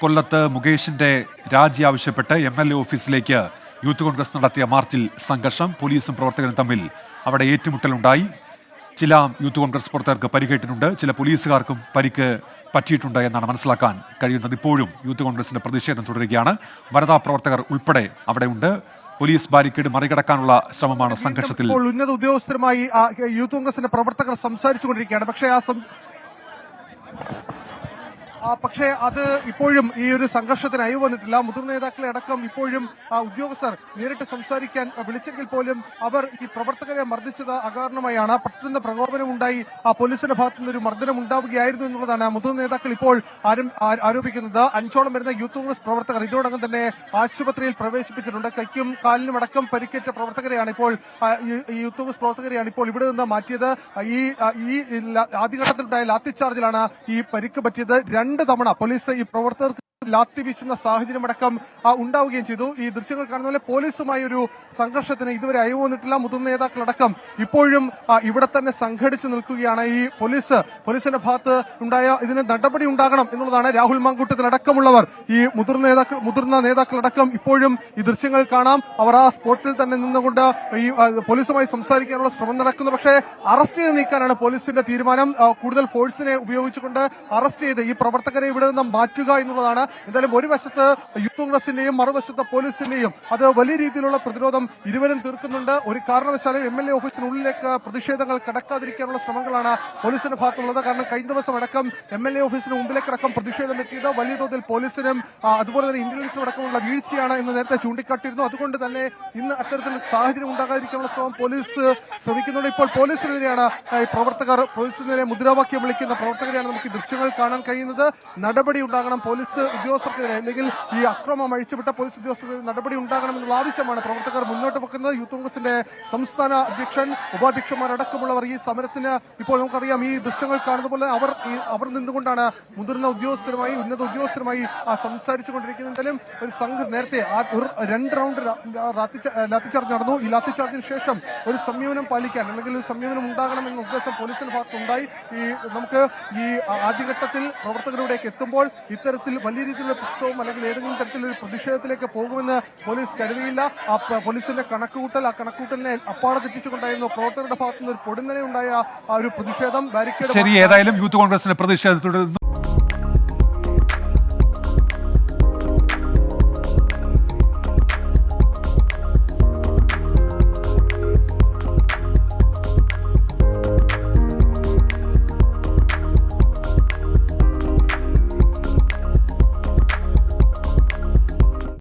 കൊല്ലത്ത് മുകേഷിന്റെ രാജി ആവശ്യപ്പെട്ട് എം എൽ എ ഓഫീസിലേക്ക് യൂത്ത് കോൺഗ്രസ് നടത്തിയ മാർച്ചിൽ സംഘർഷം പോലീസും പ്രവർത്തകരും തമ്മിൽ അവിടെ ഏറ്റുമുട്ടലുണ്ടായി. ചില യൂത്ത് കോൺഗ്രസ് പ്രവർത്തകർക്ക് പരിക്കേറ്റിട്ടുണ്ട് ചില പോലീസുകാർക്കും പരിക്ക് പറ്റിയിട്ടുണ്ട് എന്നാണ് മനസ്സിലാക്കാൻ കഴിയുന്നത്. ഇപ്പോഴും യൂത്ത് കോൺഗ്രസിന്റെ പ്രതിഷേധം തുടരുകയാണ്. വനിതാ പ്രവർത്തകർ ഉൾപ്പെടെ അവിടെയുണ്ട്. പോലീസ് ബാരിക്കേഡ് മറികടക്കാനുള്ള ശ്രമമാണ് സംഘർഷത്തിൽ ഉന്നത ഉദ്യോഗസ്ഥരുമായി യൂത്ത് കോൺഗ്രസിന്റെ പ്രവർത്തകർ സംസാരിച്ചുകൊണ്ടിരിക്കുകയാണ്. പക്ഷേ ആ, പക്ഷേ അത് ഇപ്പോഴും ഈ ഒരു സംഘർഷത്തിന് അയവ് വന്നിട്ടില്ല. മുതിർന്ന നേതാക്കളെ അടക്കം ഇപ്പോഴും ഉദ്യോഗസ്ഥർ നേരിട്ട് സംസാരിക്കാൻ വിളിച്ചെങ്കിൽ പോലും അവർ ഈ പ്രവർത്തകരെ മർദ്ദിച്ചത് അകാരണമായാണ്. പെട്ടെന്ന് പ്രകോപനമുണ്ടായി ആ പോലീസിന്റെ ഭാഗത്തു നിന്ന് ഒരു മർദ്ദനം ഉണ്ടാവുകയായിരുന്നു എന്നുള്ളതാണ് മുതിർന്ന നേതാക്കൾ ഇപ്പോൾ ആരോപിക്കുന്നത്. അഞ്ചോളം വരുന്ന യൂത്ത് കോൺഗ്രസ് പ്രവർത്തകർ ഇതിനോടകം തന്നെ ആശുപത്രിയിൽ പ്രവേശിപ്പിച്ചിട്ടുണ്ട്. കൈക്കും കാലിനും അടക്കം പരിക്കേറ്റ പ്രവർത്തകരെയാണ് ഇപ്പോൾ യൂത്ത് കോൺഗ്രസ് പ്രവർത്തകരെയാണ് ഇപ്പോൾ ഇവിടെ നിന്ന് മാറ്റിയത്. ഈ ഈ ആദ്യഘട്ടത്തിലുണ്ടായ ലാത്തിച്ചാർജിലാണ് ഈ പരിക്ക് പറ്റിയത്. രണ്ട് തവണ പോലീസ് ഈ പ്രവർത്തകർക്ക് ലാത്തി വീശുന്ന സാഹചര്യമടക്കം ഉണ്ടാവുകയും ചെയ്തു. ഈ ദൃശ്യങ്ങൾ കാണുന്ന പോലെ പോലീസുമായി ഒരു സംഘർഷത്തിന് ഇതുവരെ അയവ് വന്നിട്ടില്ല. മുതിർന്ന നേതാക്കളടക്കം ഇപ്പോഴും ഇവിടെ തന്നെ സംഘടിച്ച് നിൽക്കുകയാണ്. ഈ പോലീസ് പോലീസിന്റെ ഭാഗത്ത് ഉണ്ടായ ഇതിന് നടപടി ഉണ്ടാകണം എന്നുള്ളതാണ് രാഹുൽ മാങ്കൂട്ടത്തിലടക്കമുള്ളവർ ഈ മുതിർന്ന നേതാക്കൾ മുതിർന്ന നേതാക്കളടക്കം ഇപ്പോഴും ഈ ദൃശ്യങ്ങൾ കാണാം. അവർ ആ സ്പോട്ടിൽ തന്നെ നിന്നുകൊണ്ട് ഈ പോലീസുമായി സംസാരിക്കാനുള്ള ശ്രമം നടക്കുന്നു. പക്ഷേ അറസ്റ്റ് ചെയ്ത് നീക്കാനാണ് പോലീസിന്റെ തീരുമാനം. കൂടുതൽ ഫോഴ്സിനെ ഉപയോഗിച്ചുകൊണ്ട് അറസ്റ്റ് ചെയ്ത് ഈ പ്രവർത്തകരെ ഇവിടെ നിന്ന് മാറ്റുക എന്നുള്ളതാണ് എന്തായാലും ഒരു വശത്ത് യൂത്ത് കോൺഗ്രസിന്റെയും മറുവശത്ത് പോലീസിന്റെയും അത് വലിയ രീതിയിലുള്ള പ്രതിരോധം ഇരുവരും തീർക്കുന്നുണ്ട്. ഒരു കാരണവശാലും എം എൽ എ ഓഫീസിനുള്ളിലേക്ക് പ്രതിഷേധങ്ങൾ കടക്കാതിരിക്കാനുള്ള ശ്രമങ്ങളാണ് പോലീസിന്റെ ഭാഗത്തുള്ളത്. കാരണം കഴിഞ്ഞ ദിവസം അടക്കം എം എൽ എ ഓഫീസിന് മുമ്പിലേക്കടക്കം പ്രതിഷേധം എത്തിയത് വലിയ തോതിൽ പോലീസിനും അതുപോലെ തന്നെ ഇന്റലിജൻസിനും അടക്കമുള്ള വീഴ്ചയാണ് എന്ന് നേരത്തെ ചൂണ്ടിക്കാട്ടിയിരുന്നു. അതുകൊണ്ട് തന്നെ ഇന്ന് അത്തരത്തിൽ സാഹചര്യം ഉണ്ടാകാതിരിക്കാനുള്ള ശ്രമം പോലീസ് ശ്രമിക്കുന്നുണ്ട്. ഇപ്പോൾ പോലീസിനെതിരെയാണ് പ്രവർത്തകർ പോലീസിനെതിരെ മുദ്രാവാക്യം വിളിക്കുന്ന പ്രവർത്തകരെയാണ് നമുക്ക് ദൃശ്യങ്ങൾ കാണാൻ കഴിയുന്നത്. നടപടി ഉണ്ടാകണം. പോലീസ് ഉദ്യോഗസ്ഥർക്കെതിരെ ഈ അക്രമം അഴിച്ചുവിട്ട പോലീസ് ഉദ്യോഗസ്ഥർക്ക് നടപടി ഉണ്ടാകണമെന്നുള്ള ആവശ്യമാണ് പ്രവർത്തകർ മുന്നോട്ട് വെക്കുന്നത്. യൂത്ത് കോൺഗ്രസിന്റെ സംസ്ഥാന അധ്യക്ഷൻ ഉപാധ്യക്ഷന്മാരടക്കമുള്ളവർ ഈ സമരത്തിന് ഇപ്പോൾ നമുക്കറിയാം ഈ ദൃശ്യങ്ങൾ കാണുന്ന പോലെ അവർ അവർ നിന്നുകൊണ്ടാണ് മുതിർന്ന ഉദ്യോഗസ്ഥരുമായി ഉന്നത ഉദ്യോഗസ്ഥരുമായി സംസാരിച്ചു കൊണ്ടിരിക്കുന്നത് ഒരു സംഘം നേരത്തെ രണ്ട് റൗണ്ട് ലാത്തിച്ചാർജ് നടന്നു. ഈ ലാത്തിച്ചാർജിന് ശേഷം ഒരു സംയമനം പാലിക്കാൻ അല്ലെങ്കിൽ ഒരു സംയമനം ഉണ്ടാകണമെന്ന ഉദ്ദേശം പോലീസിന്റെ ഭാഗത്തുണ്ടായി. ഈ നമുക്ക് ഈ ആദ്യഘട്ടത്തിൽ പ്രവർത്തകരുടെയൊക്കെ എത്തുമ്പോൾ ഇത്തരത്തിൽ വലിയ രീതിയിലുള്ള പ്രശ്നവും അല്ലെങ്കിൽ ഏതെങ്കിലും തരത്തിലൊരു പ്രതിഷേധത്തിലേക്ക് പോകുമെന്ന് പോലീസ് കരുതിയില്ല. ആ പോലീസിന്റെ കണക്കുകൂട്ടൽ ആ കണക്കുകൂട്ടലിനെ അപ്പാടെ തെറ്റിച്ചുകൊണ്ടായിരുന്നു പ്രവർത്തകരുടെ ഭാഗത്തുനിന്ന് ഒരു പൊടുന്നനെ ഉണ്ടായ ആ ഒരു പ്രതിഷേധം ബാരിക്കേഡ് ശരി ഏതായാലും യൂത്ത് കോൺഗ്രസിന്റെ പ്രതിഷേധം തുടരുന്നു